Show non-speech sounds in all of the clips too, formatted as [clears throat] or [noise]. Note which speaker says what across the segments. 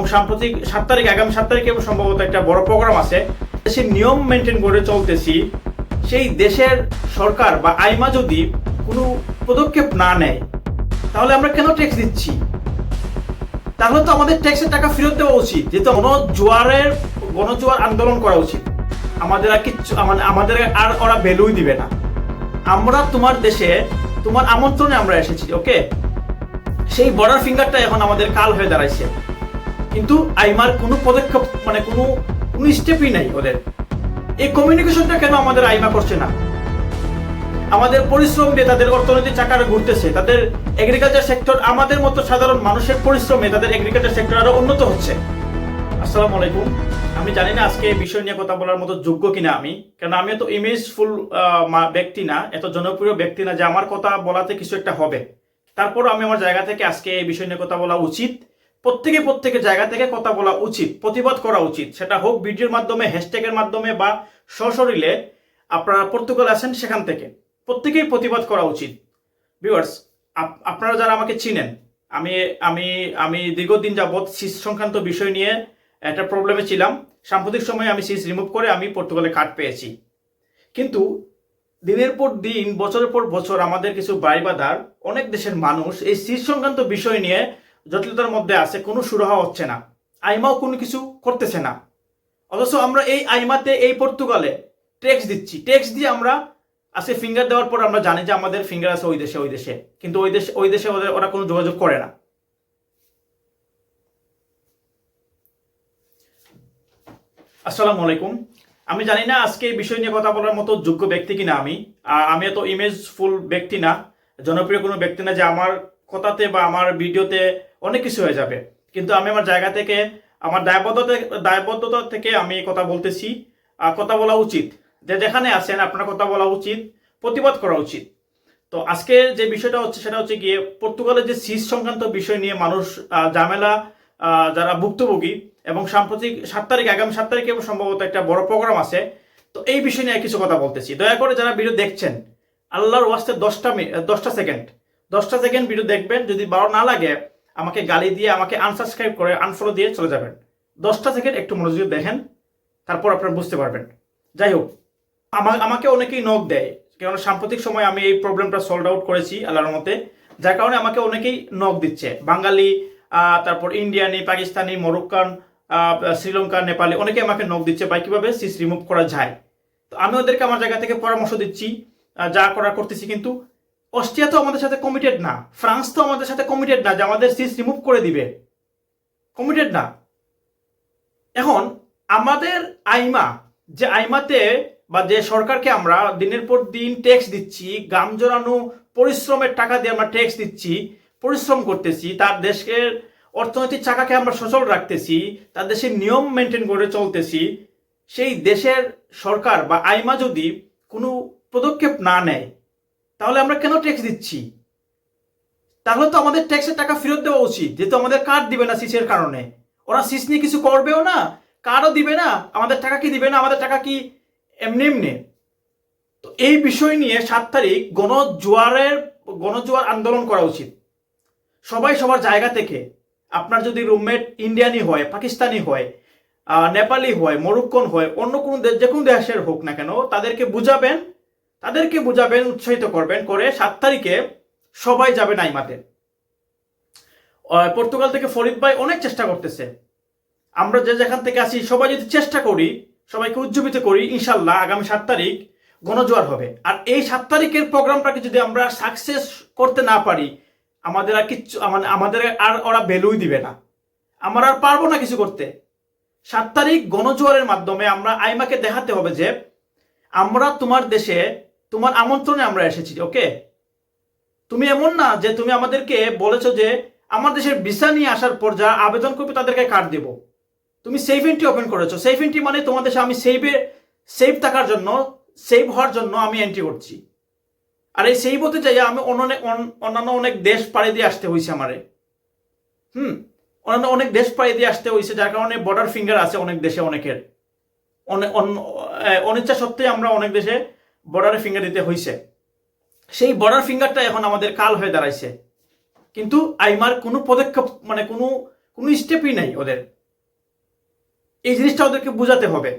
Speaker 1: এবং সাম্প্রতিক সাত তারিখ, আগামী সাত তারিখে সম্ভবত একটা বড় প্রোগ্রাম আছে। সেই নিয়ম মেনটেন করে চলতেছি। সেই দেশের সরকার বা আইমা যদি কোনো পদক্ষেপ না নেয়, তাহলে আমরা কেন ট্যাক্স দিচ্ছি? তাহলে তো আমাদের ট্যাক্সের টাকা ফেরত দেওয়া উচিত। যেহেতু গণজোয়ারের, গণজোয়ার আন্দোলন করা উচিত। আমাদের আর কিচ্ছু, আমাদের আর ওরা ভ্যালুই দিবে না। আমরা তোমার দেশে, তোমার আমন্ত্রণে আমরা এসেছি ওকে সেই বর্ডার ফিঙ্গারটা এখন আমাদের কাল হয়ে দাঁড়াইছে। কিন্তু আইমার কোনো পদক্ষেপ মানে কোনো কোনো স্টেপই নাই ওদের। এই কমিউনিকেশনটা কেন আমাদের আইমা করছে না? আমাদের পরিশ্রম দিয়ে তাদের অর্থনৈতিক চাকারে ঘুরতেছে, তাদের এগ্রিকালচার সেক্টর আমাদের মতো সাধারণ মানুষের পরিশ্রমে তাদের এগ্রিকালচার সেক্টর আরও উন্নত হচ্ছে। আসসালামু আলাইকুম। আমি জানি না আজকে এই বিষয় নিয়ে কথা বলার মতো যোগ্য কিনা আমি কারণ আমি এত ইমেজফুল ব্যক্তি না, এত জনপ্রিয় ব্যক্তি না যে আমার কথা বলাতে কিছু একটা হবে। তারপর আমি আমার জায়গা থেকে আজকে এই বিষয় নিয়ে কথা বলা উচিত। প্রত্যেকে প্রত্যেকের জায়গা থেকে কথা বলা উচিত, প্রতিবাদ করা উচিত। সেটা হোক ভিডিওর মাধ্যমে, হ্যাশট্যাগের মাধ্যমে বা সশরীরে আপনারা পর্তুগাল আছেন সেখান থেকে। প্রত্যেকেই প্রতিবাদ করা উচিত। ভিউয়ার্স আপনারা যারা আমাকে চিনেন, আমি আমি আমি দীর্ঘদিন যাবৎ সিস সংক্রান্ত বিষয় নিয়ে একটা প্রবলেমে ছিলাম। সাম্প্রতিক সময়ে আমি সিস রিমুভ করে আমি পর্তুগালে কার্ড পেয়েছি। কিন্তু দিনের পর দিন, বছরের পর বছর আমাদের কিছু বাড়িবাদার অনেক দেশের মানুষ এই সিস সংক্রান্ত বিষয় নিয়ে জটিলতার মধ্যে আছে, কোনো সুরাহা হচ্ছে না। আইমাও কোনো কিছু করতেছে না। অথচ আমরা এই আইমাতে, এই পর্তুগালে ট্যাক্স দিচ্ছি। ট্যাক্স দিয়ে আমরা আজকে ফিঙ্গার দেওয়ার পর আমরা জানি যে আমাদের ফিঙ্গার আছে ওই দেশে ওই দেশে। কিন্তু ওই দেশে ওই দেশে ওদের, ওরা কোনো যোগাযোগ করে না। আসসালামু আলাইকুম। আমি জানি না আজকে এই বিষয় নিয়ে কথা বলার মতো যোগ্য ব্যক্তি কিনা আমি। আমি এত ইমেজফুল ব্যক্তি না। জনপ্রিয় কোনো ব্যক্তি না যে আমার কথাতে বা আমার ভিডিওতে অনেক কিছু হয়ে যাবে। কিন্তু আমি আমার জায়গা থেকে, আমার দায়বদ্ধতা দায়বদ্ধতা থেকে আমি কথা বলতেছি। কথা বলা উচিত। যে যেখানে আছেন, আপনার কথা বলা উচিত, প্রতিবাদ করা উচিত। তো আজকে যে বিষয়টা হচ্ছে, সেটা হচ্ছে গিয়ে পর্তুগালের যে সিস সংক্রান্ত বিষয় নিয়ে মানুষ ঝামেলা যারা ভুক্তভোগী এবং সাম্প্রতিক সাত তারিখ, আগামী সাত তারিখে সম্ভবত একটা বড় প্রোগ্রাম আছে। তো এই বিষয় নিয়ে কিছু কথা বলতেছি। দয়া করে যারা ভিডিও দেখছেন, আল্লাহর ওয়াস্তে দশটা মি- দশটা সেকেন্ড। দশটা সেকেন্ড ভিডিও দেখবেন, যদি ভালো না লাগে, আমাকে গালি দিয়ে, আমাকে আনসাবস্ক্রাইব করে আনফলো দিয়ে চলে যাবেন। দশটা সেকেন্ড একটু মনোযোগ দেখেন, তারপর আপনারা বুঝতে পারবেন। যাই হোক, আমা- আমাকে অনেকেই নখ দেয় কারণ সাম্প্রতিক সময় আমি এই প্রবলেমটা সলভ আউট করেছি আল্লাহর মতে যার কারণে আমাকে অনেকেই নখ দিচ্ছে। বাঙালি তারপর ইন্ডিয়ানি পাকিস্তানি মরক্কান শ্রীলঙ্কা নেপালি অনেকে আমাকে নখ দিচ্ছে বা কীভাবে? সিস রিমুভ করা যায়। তো আমি ওদেরকে আমার জায়গা থেকে পরামর্শ দিচ্ছি যা করার করতেছি কিন্তু অস্ট্রিয়া তো আমাদের সাথে কমিটেড না, ফ্রান্স তো আমাদের সাথে কমিটেড না যে আমাদের সিস রিমুভ করে দিবে। কমিটেড না। এখন আমাদের আইমা, যে আইমাতে বা যে সরকারকে আমরা দিনের পর দিন ট্যাক্স দিচ্ছি, গাম জোরানো পরিশ্রমের টাকা দিয়ে আমরা ট্যাক্স দিচ্ছি, পরিশ্রম করতেছি, তার দেশের অর্থনৈতিক চাকাকে আমরা সচল রাখতেছি, তার দেশের নিয়ম মেনটেন করে চলতেছি, সেই দেশের সরকার বা আইমা যদি কোনো পদক্ষেপ না নেয় তাহলে আমরা কেন ট্যাক্স দিচ্ছি? তাহলে তো আমাদের ট্যাক্সের টাকা ফেরত দেওয়া উচিত, যেহেতু আমাদের কার্ড দিবে না সিসের কারণে। ওরা সিস নিয়ে কিছু করবেও না কার্ডও দিবে না, আমাদের টাকা কি দিবে না, আমাদের টাকা কি এমনি এমনি? তো এই বিষয় নিয়ে সাত তারিখ গণজোয়ারের, গণজোয়ার আন্দোলন করা উচিত। সবাই সবার জায়গা থেকে। আপনার যদি রুমমেট ইন্ডিয়ানি হয় পাকিস্তানি হয় নেপালি হয় মরুক্কন হয়, অন্য কোনো দেশ যে কোনো দেশের হোক না কেন, তাদেরকে বুঝাবেন তাদেরকে বুঝাবেন, উৎসাহিত করবেন করে সাত তারিখে সবাই যাবে নাইমাতে। পর্তুগাল থেকে ফরিদ ভাই অনেক চেষ্টা করতেছে। আমরা যে যেখান থেকে আসি সবাই যদি চেষ্টা করি, সবাইকে উজ্জীবিত করি, ইনশাল্লাহ আগামী সাত তারিখ গণজোয়ার হবে। আর এই সাত তারিখের প্রোগ্রামটাকে যদি আমরা সাকসেস করতে না পারি, আমাদের আর কিচ্ছু মানে আমাদের আর ওরা ভ্যালুই দিবে না। আমরা আর পারব না কিছু করতে। সাত তারিখ গণজোয়ারের মাধ্যমে আমরা আইমাকে দেখাতে হবে যে, আমরা তোমার দেশে তোমার আমন্ত্রণে আমরা এসেছি ওকে তুমি এমন না যে তুমি আমাদেরকে বলেছ যে আমার দেশের ভিসা নিয়ে আসার পর যারা আবেদন করবে তাদেরকে কার্ড দেবো। তুমি সেফ এন্ট্রি ওপেন করেছ। সেফ এন্ট্রি মানে তোমার দেশে আমি সেভে সেফ থাকার জন্য সেভ হওয়ার জন্য আমি এন্ট্রি করছি। আর এই সেভ হতে চাই আমি অন্য অন- অন্যান্য অনেক দেশ পাড়ি দিয়ে আসতে হয়েছে আমারে। হুম? অন্যান্য অনেক দেশ পাড়ি দিয়ে আসতে হয়েছে যার কারণে বর্ডার ফিঙ্গার আছে অনেক দেশে অনেকের। অনেক অন- অনিচ্ছা সত্ত্বেই আমরা অনেক দেশে বর্ডারে ফিঙ্গার দিতে হয়েছে সেই বর্ডার ফিঙ্গারটা এখন আমাদের কাল হয়ে দাঁড়াইছে। কিন্তু আইমার কোনো পদক্ষেপ মানে কোনো কোনো স্টেপই নাই ওদের। এই জিনিসটা ওদেরকে বোঝাতে হবে।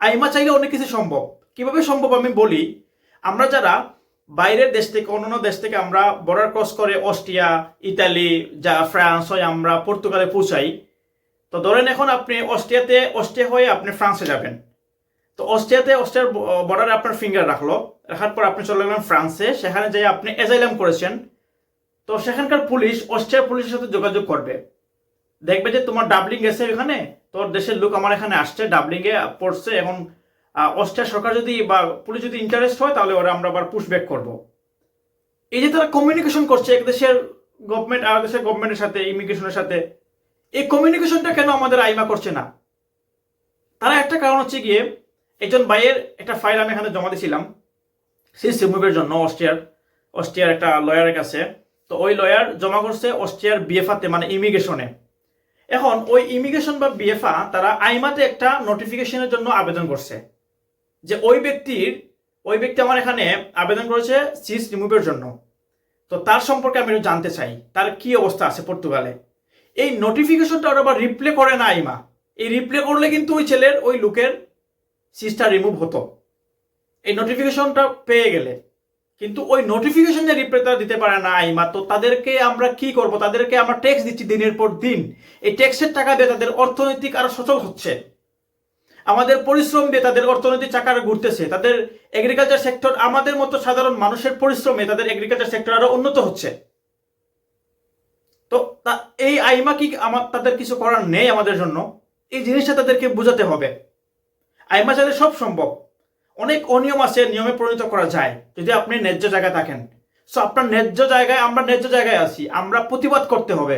Speaker 1: আইমা চাইলে অনেক কিছু সম্ভব। কীভাবে সম্ভব আমি বলি, আমরা যারা বাইরের দেশ থেকে, অন্যান্য দেশ থেকে আমরা বর্ডার ক্রস করে অস্ট্রিয়া, ইতালি, যা ফ্রান্স হয় আমরা পর্তুগালে পৌঁছাই, তো ধরেন এখন আপনি অস্ট্রিয়াতে, অস্ট্রিয়া হয়ে আপনি ফ্রান্সে যাবেন। তো অস্ট্রিয়াতে, অস্ট্রিয়ার বর্ডারে আপনার ফিঙ্গার রাখল। রাখার পর আপনি চলে গেলেন ফ্রান্সে। সেখানে যাই আপনি এজাইলাম করেছেন। তো সেখানকার পুলিশ, অস্ট্রিয়ার পুলিশের সাথে যোগাযোগ করবে। দেখবে যে তোমার ডাবলিং গেছে এখানে। তোর দেশের লোক আমার এখানে আসছে ডাবলিং এ পড়ছে। এখন অস্ট্রিয়া সরকার যদি বা পুলিশ যদি ইন্টারেস্ট হয়, তাহলে ওরা আমরা আবার পুশ ব্যাক করব। এই যে তারা কমিউনিকেশন করছে, এক দেশের গভর্নমেন্ট আর দেশের গভর্নমেন্টের সাথে ইমিগ্রেশনের সাথে, এই কমিউনিকেশনটা কেন আমাদের আইমা করছে না? তারা একটা কারণ হচ্ছে গিয়ে একজন ভাইয়ের একটা ফাইল আমি এখানে জমা দিয়েছিলাম সেই সিমুভের জন্য অস্ট্রিয়ার অস্ট্রিয়ার একটা লয়ারের কাছে। তো ওই লয়ার জমা করছে অস্ট্রিয়ার বিএফআতে মানে ইমিগ্রেশনে এখন ওই ইমিগ্রেশন বা বিএফআ তারা আইমাতে একটা নোটিফিকেশনের জন্য আবেদন করছে। যে ওই ব্যক্তির, ওই ব্যক্তি আমার এখানে আবেদন করেছে সিস রিমুভের জন্য। তো তার সম্পর্কে আমি একটু জানতে চাই, তার কি অবস্থা আছে পর্তুগালে? এই নোটিফিকেশনটা ওরা আবার রিপ্লে করে না আইমা। এই রিপ্লে করলে কিন্তু ওই ছেলের, ওই লোকের সিসটা রিমুভ হতো। এই নোটিফিকেশনটা পেয়ে গেলে। কিন্তু ওই নোটিফিকেশন যে রিপ্লে তারা দিতে পারে না আইমা তো তাদেরকে আমরা কি করব? তাদেরকে আমরা ট্যাক্স দিচ্ছি দিনের পর দিন। এই ট্যাক্সের টাকা দিয়ে তাদের অর্থনৈতিক আরও সচল হচ্ছে। আমাদের পরিশ্রম দিয়ে তাদের অর্থনৈতিক চাকা আরও ঘুরতেছে। তাদের এগ্রিকালচার সেক্টর আমাদের মতো সাধারণ মানুষের পরিশ্রমে তাদের এগ্রিকালচার সেক্টর আরও উন্নত হচ্ছে। তা- এই আইমা কি আমার তাদের কিছু করার নেই আমাদের জন্য? এই জিনিসটা তাদেরকে বোঝাতে হবে। আইমা চাইলে সব সম্ভব। অনেক অনিয়ম আছে, নিয়মে পরিণত করা যায়, যদি আপনি ন্যায্য জায়গায় থাকেন। সো আপনার ন্যায্য জায়গায়, আমরা ন্যায্য জায়গায় আছি, আমরা প্রতিবাদ করতে হবে।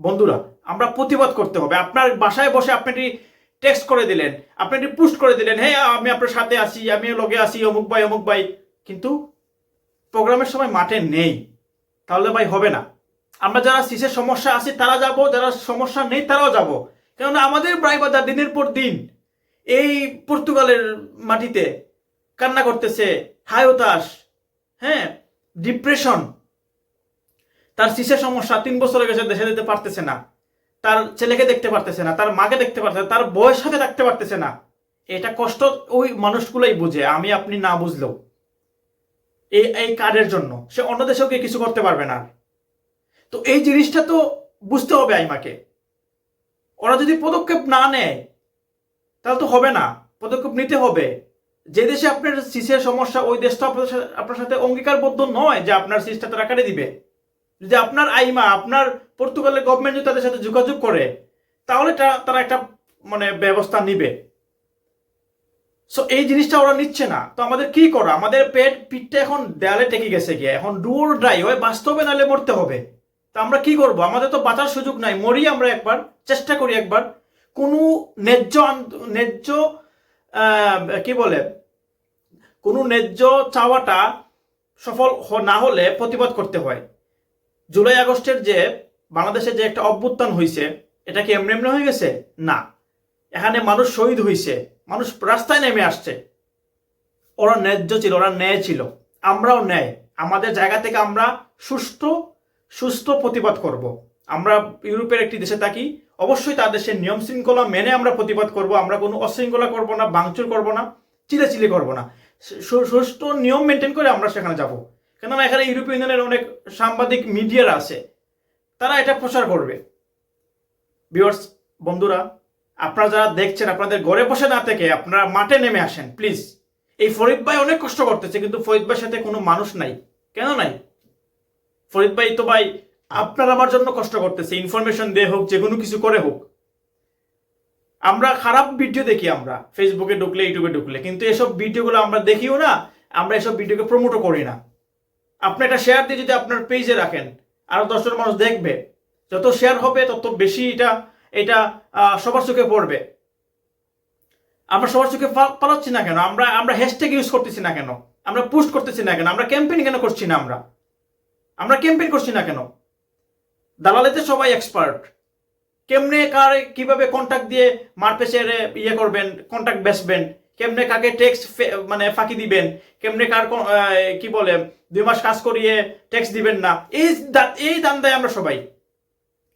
Speaker 1: বন্ধুরা, আমরা প্রতিবাদ করতে হবে। আপনার বাসায় বসে আপনি এটি টেক্সট করে দিলেন, আপনি এটি পুস্ট করে দিলেন হ্যাঁ আমি আপনার সাথে আছি, আমি লগে আছি, অমুক ভাই অমুক ভাই। কিন্তু প্রোগ্রামের সময় মাঠে নেই। তাহলে ভাই হবে না। আমরা যারা সিসের সমস্যা আছি, তারা যাব, যারা সমস্যা নেই, তারাও যাব। কেননা আমাদের ব্রাইবাদার দিনের পর দিন এই পর্তুগালের মাটিতে কান্না করতেছে, হায় হতাশ হ্যাঁ ডিপ্রেশন তার সিসের সমস্যা তিন বছর হয়ে গেছে দেশে যেতে পারতেছে না। তার ছেলেকে দেখতে পারতেছে না, তার মাকে দেখতে পারতেছে তার বয়স সাথে থাকতে পারতেছে না। এটা কষ্ট ওই মানুষগুলোই বুঝে, আমি আপনি না বুঝলেও। এই এই কার্ডের জন্য। সে অন্য দেশেও গিয়ে কিছু করতে পারবে না। তো এই জিনিসটা তো বুঝতে হবে আইমাকে। ওরা যদি পদক্ষেপ না নেয় তাহলে তো হবে না। পদক্ষেপ নিতে হবে। যে দেশে আপনার সিসের সমস্যা, ওই দেশটা আপনার সাথে- অঙ্গীকারবদ্ধ নয় যে আপনার সিসটা তারা কেটে দিবে যদি আপনার আইমা, আপনার পর্তুগালের গভর্নমেন্ট যদি তাদের সাথে যোগাযোগ করে, তাহলে তারা একটা মানে ব্যবস্থা নিবে। সো এই জিনিসটা ওরা নিচ্ছে না। তো আমাদের কি করা? আমাদের পেট পিঠটা এখন দেয়ালে টেকে গেছে গিয়ে। এখন ডুয়োর ড্রাই হয় বাস্তবে নালে মরতে হবে। তা আমরা কি করব? আমাদের তো বাঁচার সুযোগ নাই। মরি আমরা একবার, চেষ্টা করি একবার। কোনো ন্যায্য ন্যায্য কি বলে? কোনো ন্যায্য চাওয়াটা সফল না হলে প্রতিবাদ করতে হয়। জুলাই আগস্টের যে বাংলাদেশে যে একটা অভ্যুত্থান হয়েছে এটা কি এমনি এমনি হয়ে গেছে? না। এখানে মানুষ শহীদ হয়েছে মানুষ রাস্তায় নেমে আসছে। ওরা ন্যায্য ছিল, ওরা ন্যায় ছিল। আমরাও ন্যায়। আমাদের জায়গা থেকে আমরা সুষ্ঠু সুস্থ প্রতিবাদ করব। আমরা ইউরোপের একটি দেশে থাকি অবশ্যই তাদের দেশের নিয়ম শৃঙ্খলা মেনে আমরা প্রতিবাদ করব, আমরা কোনো অশৃঙ্খলা করব না, ভাঙচুর করব না, চিলেচিলি করব না। সুষ্ঠু নিয়ম মেনটেন করে আমরা সেখানে যাব। কেননা এখানে ইউরোপীয় ইউনিয়নের অনেক সাংবাদিক, মিডিয়ার আছে। তারা এটা প্রচার করবে। ভিউয়ার্স বন্ধুরা, আপনারা যারা দেখছেন, আপনাদের ঘরে বসে না থেকে আপনারা মাঠে নেমে আসেন প্লিজ এই ফরিদ ভাই অনেক কষ্ট করতেছে, কিন্তু ফরিদ ভাইয়ের সাথে কোনো মানুষ নাই। কেন নাই? ফরিদ ভাই তো ভাই আপনার আমার জন্য কষ্ট করতেছে ইনফরমেশন দিয়ে হোক, যে কোনো কিছু করে হোক। আমরা খারাপ ভিডিও দেখি আমরা ফেসবুকে ঢুকলে ইউটিউবে ঢুকলে, কিন্তু এসব ভিডিওগুলো আমরা দেখিও না, আমরা এসব ভিডিওকে প্রমোটও করি না। আপনি একটা শেয়ার দিয়ে যদি আপনার পেজে রাখেন, আরও দশজন মানুষ দেখবে, যত শেয়ার হবে, তত বেশি এটা এটা সবার চোখে পড়বে। আমরা সবার চোখে পালাচ্ছি না কেন? আমরা আমরা হ্যাশট্যাগ ইউজ করতেছি না কেন? আমরা পোস্ট করতেছি না কেন? আমরা ক্যাম্পেইন কেন করছি না আমরা? আমরা ক্যাম্পেইন করছি না কেন? দালালিতে সবাই এক্সপার্ট কেমনে কার কীভাবে কন্টাক্ট দিয়ে মারপেসের ইয়ে করবেন কন্টাক্ট বেচবেন? কেমনে কাকে ট্যাক্স মানে ফাঁকি দিবেন? কেমনে কার কি বলে, দুই মাস কাজ করিয়ে ট্যাক্স দিবেন না? এই এই দান্দায় আমরা সবাই।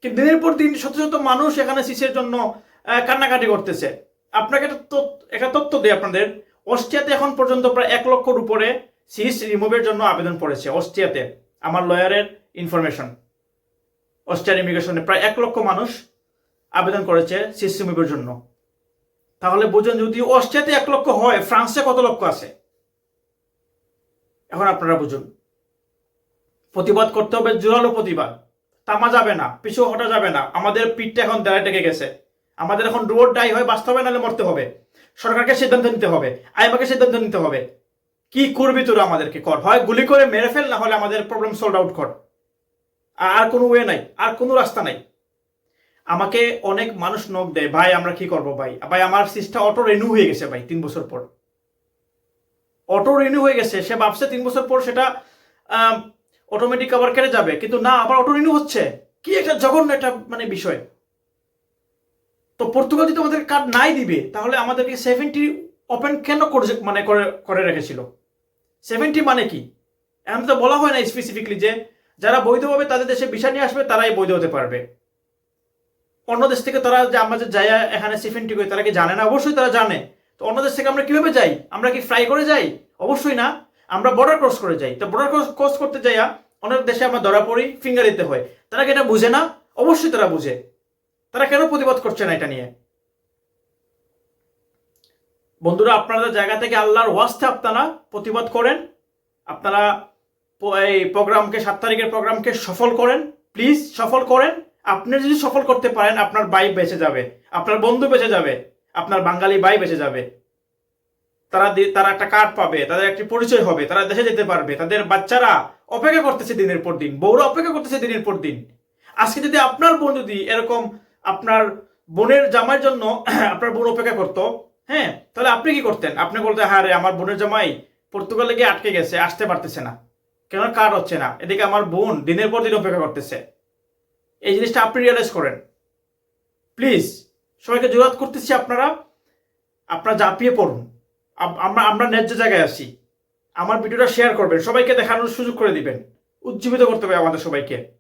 Speaker 1: কিন্তু দিনের পর দিন শত শত মানুষ এখানে সিসের জন্য কান্নাকাটি করতেছে। আপনাকে একটা একটা তথ্য দিই আপনাদের। অস্ট্রিয়াতে এখন পর্যন্ত প্রায় এক লক্ষর উপরে সিস রিমুভের জন্য আবেদন পড়েছে, অস্ট্রিয়াতে। আমার লয়ারের ইনফরমেশন অস্ট্রিয়ার ইমিগ্রেশনে প্রায় এক লক্ষ মানুষ আবেদন করেছে সিস রিমুভের জন্য। তাহলে বুঝুন, যদি অস্ট্রিয়াতে এক লক্ষ হয়, ফ্রান্সে কত লক্ষ আছে? এখন আপনারা বুঝুন। প্রতিবাদ করতে হবে, জোরালো প্রতিবাদ। তামা যাবে না, পিছু হটা যাবে না। আমাদের পিঠটা এখন দেড়ায় টেকে গেছে। আমাদের এখন রোড ডাই হয় বাঁচতে হবে নাহলে মরতে হবে। সরকারকে সিদ্ধান্ত নিতে হবে আইমাকে সিদ্ধান্ত নিতে হবে। কি করবি তোরা আমাদেরকে? কর। হয় গুলি করে মেরে ফেল, না হলে আমাদের প্রবলেম সলভ আউট কর। আর- কোনো ওয়ে নাই, আর কোনো রাস্তা নাই। আমাকে অনেক মানুষ নখ দেয়, ভাই, আমরা কি করব ভাই? ভাই, আমার সিস্টা অটো রেনু হয়ে গেছে ভাই, তিন বছর পর। অটো রিনিউ হয়ে গেছে, সে ভাবছে তিন বছর পর সেটা অটোমেটিক আবার কেটে যাবে। কিন্তু না, আবার অটো রিনিউ হচ্ছে। কি একটা জঘন্য একটা মানে বিষয়। তো পর্তুগাল যদি আমাদের কার্ড নাই দিবে, তাহলে আমাদেরকে সেভেন্টি ওপেন কেন মানে করে করে রেখেছিল? সেভেন্টি মানে কি? এমন তো বলা হয় না স্পেসিফিকলি যে যারা বৈধভাবে তাদের দেশে ভিসা নিয়ে আসবে, তারাই বৈধ হতে পারবে। অন্য দেশ থেকে তারা যে আমরা যে যাই এখানে সেভেন্টি করি, তারা কি জানে না? অবশ্যই তারা জানে। তো অন্য দেশ থেকে আমরা কীভাবে যাই? আমরা কি ফ্রাই করে যাই? অবশ্যই না। আমরা বর্ডার ক্রস করে যাই। তো বর্ডার ক্রস ক্রস করতে যাইয়া অনেক দেশে আমরা ধরা পড়ি ফিঙ্গার দিতে হয়। তারা কি এটা বুঝে না? অবশ্যই তারা বুঝে। তারা কেন প্রতিবাদ করছে না এটা নিয়ে? বন্ধুরা আপনাদের জায়গা থেকে আল্লাহর ওয়াস্তে আপনারা প্রতিবাদ করেন। আপনারা এই প্রোগ্রামকে সাত তারিখের প্রোগ্রামকে সফল করেন। প্লিজ সফল করেন। আপনি যদি সফল করতে পারেন, আপনার বাই বেঁচে যাবে। আপনার বন্ধু বেঁচে যাবে। আপনার বাঙালি বাই বেঁচে যাবে। তারা তারা একটা কার্ড পাবে, তাদের একটি পরিচয় হবে, তারা দেশে যেতে পারবে। তাদের বাচ্চারা অপেক্ষা করতেছে দিনের পর দিন। বউরা অপেক্ষা করতেছে দিনের পর দিন। আজকে যদি আপনার বোন যদি এরকম আপনার বোনের জামাইয়ের জন্য [clears throat] আপনার বোন অপেক্ষা করতো হ্যাঁ তাহলে আপনি কি করতেন? আপনি বলতে হ্যাঁ রে, আমার বোনের জামাই পর্তুগালে গিয়ে আটকে গেছে, আসতে পারতেছে না। কেন কার্ড হচ্ছে না? এদিকে আমার বোন দিনের পর দিন অপেক্ষা করতেছে। এই জিনিসটা আপনি রিয়েলাইজ করেন। প্লিজ সবাইকে জোরাত করতেছি আপনারা। আপনারা জাপিয়ে পড়ুন। আমরা আমরা ন্যায্য জায়গায় আসি আমার ভিডিওটা শেয়ার করবেন। সবাইকে দেখানোর সুযোগ করে দিবেন। উজ্জীবিত করতে হবে আমাদের সবাইকে।